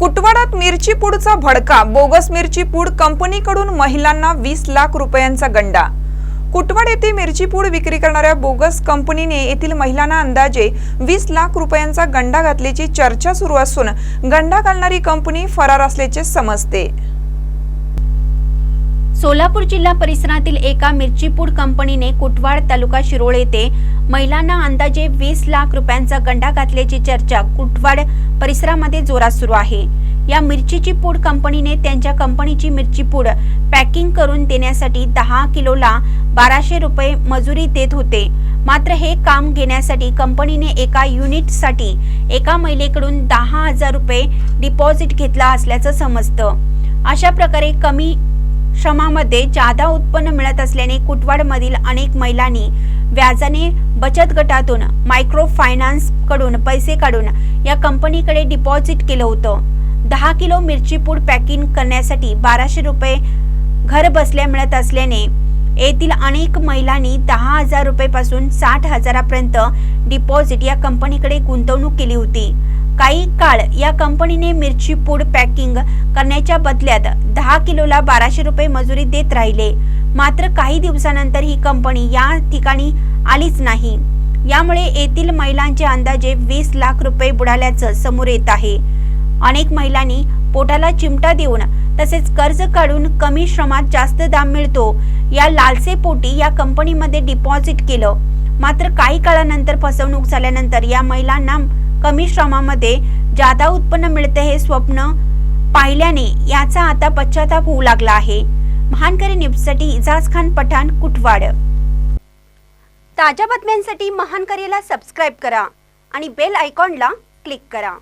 कुटवाडात मिरची पूडचा भडका बोगस मिरची पूड कंपनीकडून महिलांना वीस लाख रुपयांचा गंडा. कुटवाड येथे मिरची पूड विक्री करणाऱ्या बोगस कंपनीने येथील महिलांना अंदाजे वीस लाख रुपयांचा गंडा घातल्याची चर्चा सुरू असून गंडा घालणारी कंपनी फरार असल्याचे समजते. सोलापूर जिल्हा परिसरातील एका मिरचीपूड कंपनीने कुटवाड तालुका शिरोळ येथे महिलांना अंदाजे वीस लाख रुपयांचा गंडा घातल्याची चर्चा कुटवाड परिसरामध्ये जोरात सुरू आहे. या मिरचीची पूड कंपनीने त्यांच्या कंपनीची मिरची पूड पॅकिंग करून देण्यासाठी दहा किलोला बाराशे रुपये मजुरी देत होते. मात्र हे काम घेण्यासाठी कंपनीने एका युनिटसाठी एका महिलेकडून दहा हजार रुपये डिपॉझिट घेतला असल्याचं समजतं. अशा प्रकारे कमी श्रमामध्ये जादा उत्पन्न मिळत असल्याने कुटवाडमधील अनेक महिलांनी व्याजाने बचत गटातून मायक्रो फायनान्सकडून पैसे काढून या कंपनीकडे डिपॉझिट केलं होतं. दहा किलो मिरची पूड पॅकिंग करण्यासाठी बाराशे रुपये घर बसल्या मिळत असल्याने येथील अनेक महिलांनी दहा हजार रुपयेपासून साठ हजारापर्यंत डिपॉझिट या कंपनीकडे गुंतवणूक केली होती. काही काळ या कंपनीने मिरची पूड पॅकिंग करण्याच्या बदल्यात दहा किलोला बाराशे रुपये मजुरी देत राहिले. मात्र काही दिवसानंतर ही कंपनी या ठिकाणी आलीच नाही. यामुळे येथील महिलांचे अंदाजे वीस लाख रुपये बुडाल्याचं समोर येत आहे. अनेक महिलांनी पोटाला चिमटा देऊन तसेच कर्ज काढून कमी श्रमात जास्त दाम मिळतो या लालसेपोटी या कंपनीमध्ये डिपॉझिट केलं. मात्र काही काळानंतर फसवणूक झाल्यानंतर या महिलांना कमी श्रमामध्ये जादा उत्पन्न मिळते हे स्वप्न पाहिल्याने याचा आता पश्चाताप होऊ लागला आहे. महानकरी न्यूजसाठी इजाज खान पठाण कुटवाड. ताज्या बातम्यांसाठी महानकरीला सबस्क्राईब करा आणि बेल आयकॉनला क्लिक करा.